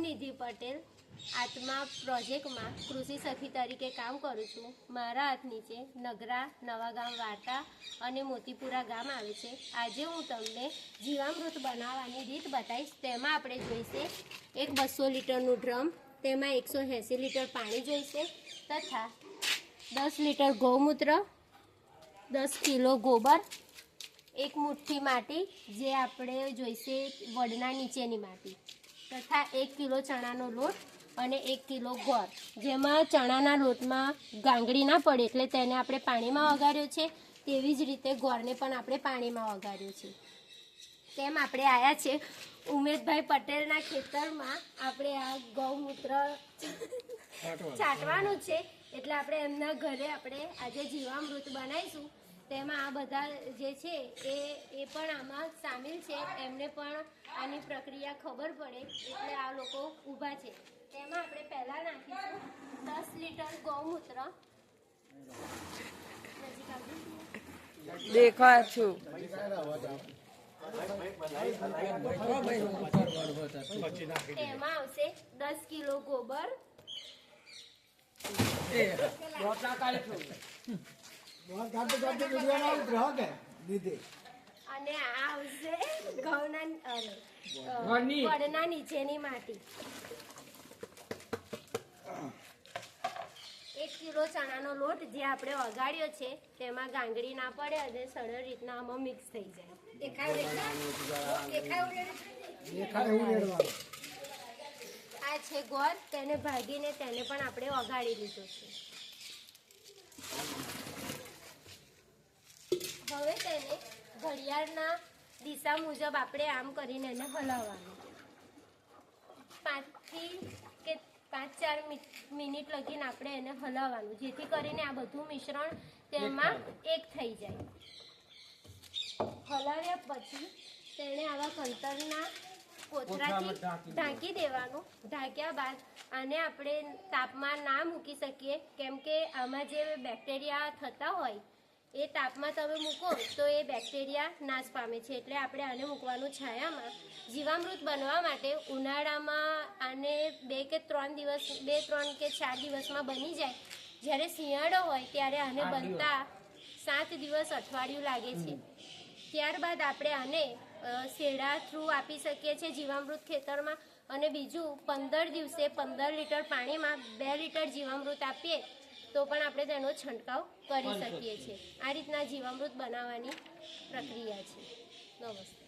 હું નિધિ પટેલ આત્મા પ્રોજેક્ટમાં કૃષિ સખી તરીકે કામ કરું છું. મારા હાથ નીચે નગરા નવાગામ વાટા અને મોતીપુરા ગામ આવે છે. આજે હું તમને જીવામૃત બનાવવાની રીત બતાવીશ. તેમાં આપણે જોઈશે એક બસો લીટરનું ડ્રમ, તેમાં એકસો એંસી લીટર પાણી જોઈશે તથા દસ લીટર ગૌમૂત્ર, દસ કિલો ગોબર, એક મુઠ્ઠી માટી જે આપણે જોઈશે વડના નીચેની માટી. તથા એક કિલો ચણાનો લોટ અને એક કિલો ગોળ. જેમાં ચણાના લોટમાં ગાંગડી ના પડે એટલે તેને આપણે પાણીમાં વગાડ્યો છે. તેવી જ રીતે ગોળને પણ આપણે પાણીમાં વગાડ્યો છે. તેમ આપણે આવ્યા છે. ઉમેશભાઈ પટેલના ખેતરમાં આપણે આ ગૌમૂત્ર છાંટવાનું છે. એટલે આપણે એમના ઘરે આપણે આજે જીવામૃત બનાવીશું. તેમાં આ બધા જે છે એ એ પણ આમાં સામેલ છે. એમને પણ આની પ્રક્રિયા ખબર પડે એટલે આ લોકો ઊભા છે. તેમાં આપણે પહેલાં નાખીશું દસ લીટર ગૌમૂત્ર. દેખા છું. તેમાં આવશે દસ કિલો ગોબર. અને આ આવશે ઘઉંના અરે, વડના નીચેની માટી. એક કિલો ચણાનો લોટ જે આપણે વગાડ્યો છે તેમાં ગાંગડી ના પડે અને સરળ રીતના આમાં મિક્સ થઈ જાય. આ છે ગોળ તેને ભાગીને તેને પણ આપણે વગાડી લીધો છે. હવે તેને ઘડિયાળના દિશા મુજબ આપણે આમ કરીને એને હલાવવાનું. પાંચથી કે પાંચ ચાર મિનિટ લગીને આપણે એને હલાવવાનું જેથી કરીને આ બધું મિશ્રણ તેમાં એક થઈ જાય. હલાવ્યા પછી તેને આવા કંતરના કોથરાથી ઢાંકી દેવાનું. ઢાંક્યા બાદ આને આપણે તાપમાં ના મૂકી શકીએ. કેમ કે આમાં જે બેક્ટેરિયા થતા હોય એ તાપમાં તમે મૂકો તો એ બેક્ટેરિયા નાશ પામે છે. એટલે આપણે આને મૂકવાનું છાયામાં. જીવામૃત બનવા માટે ઉનાળામાં આને બે કે ત્રણ દિવસ બે ત્રણ કે ચાર દિવસમાં બની જાય. જ્યારે શિયાળો હોય ત્યારે આને બનતા સાત દિવસ અઠવાડિયું લાગે છે. ત્યારબાદ આપણે આને શેડા થ્રુ આપી શકીએ છીએ જીવામૃત ખેતરમાં. અને બીજું પંદર દિવસે પંદર લીટર પાણીમાં બે લીટર જીવામૃત આપીએ. તો પણ આપણે તેનો છંટકાવ કરી શકીએ છીએ. આ રીતના જીવામૃત બનાવવાની પ્રક્રિયા છે. નમસ્તે.